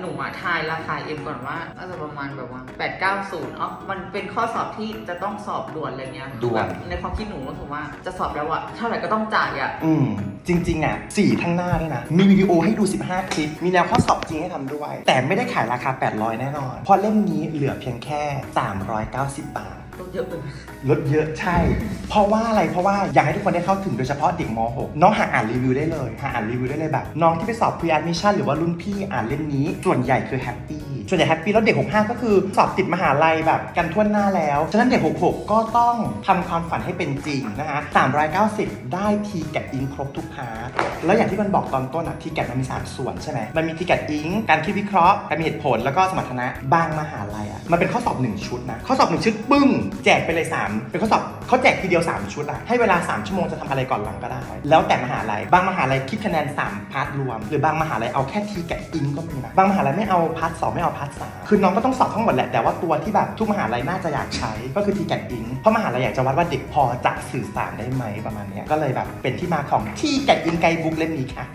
หนูอะทายราคาเอ็มก่อนว่าน่าจะประมาณแบบว่า8 9 0อ๋อมันเป็นข้อสอบที่จะต้องสอบด่วนอะไรเงี้ยด่วน แบบในความคิดหนูก็ถือว่าจะสอบแล้วอะเท่าไหร่ก็ต้องจ่ายอะอืม จริง ๆ อะสี่ทั้งหน้าด้วยนะ มีวิดีโอให้ดู 15 คลิป มีแนวข้อสอบจริงให้ทำด้วย แต่ไม่ได้ขายราคา 800 แน่นอน เพราะเล่มนี้เหลือเพียงแค่ 390 บาท ต้องเยอะเลยลดเยอะใช่ เพราะว่าอะไรเพราะว่าอยากให้ทุกคนได้เข้าถึงโดยเฉพาะเด็กม .6 น้องหาอ่านรีวิวได้เลยหาอ่านรีวิวได้เลยแบบ น้องที่ไปสอบ pre admission หรือว่ารุ่นพี่อ่านเล่มนี้ ส่วนใหญ่คือแฮปปี้ส่วนใหญ่แฮปปี้แล้วเด็ก 65 ก็คือสอบติดมหาลัยแบบกันทั่วหน้าแล้ว ฉะนั้นเด็ก 66 ก็ต้องทำความฝันให้เป็นจริงนะฮะ390 ได้ทีแกดอิงครบทุกพาร์ทแล้วอย่างที่มันบอกตอนต้นอะทีแกดมันมี 3 ส่วนใช่ไหมมันมีทีแกดอิงการคิดวิเคราะห์การมีเหตุผลแล้วก็สมรรถนะบางมหาลัยอะมันเป็นข้อสอบ 1 ชุดนะข้อสอบ 1 ชุดปึ้งแจกไปเลย 3 เป็นข้อสอบเขาแจกทีเดียว 3 ชุดอะให้เวลา 3 ชั่วโมงจะทำอะไรก่อนหลังก็ได้ แล้วแต่มหาลัย บางมหาลัยคิดคะแนน 3 พาร์ทรวม หรือบางมหาลัยเอาแค่ทีแกดอิงก็มีนะ บางมหาลัยไม่เอาพาร์ทสองไม่เอาพาร์ทสามคือน้องก็ต้องสอบทั้งหมดแหละ แต่ว่าตัวที่แบบทุกมหาลัยน่าจะอยากใช้ ก็คือทีแกดอิง เพราะมหาลัยอยากจะวัดว่าเด็กพอจะสื่อสารได้ไหมประมาณนี้ก็เลยแบบเป็นที่มาของทีแกดอิงไกด์บุ๊กเล่มนี้ค่ะ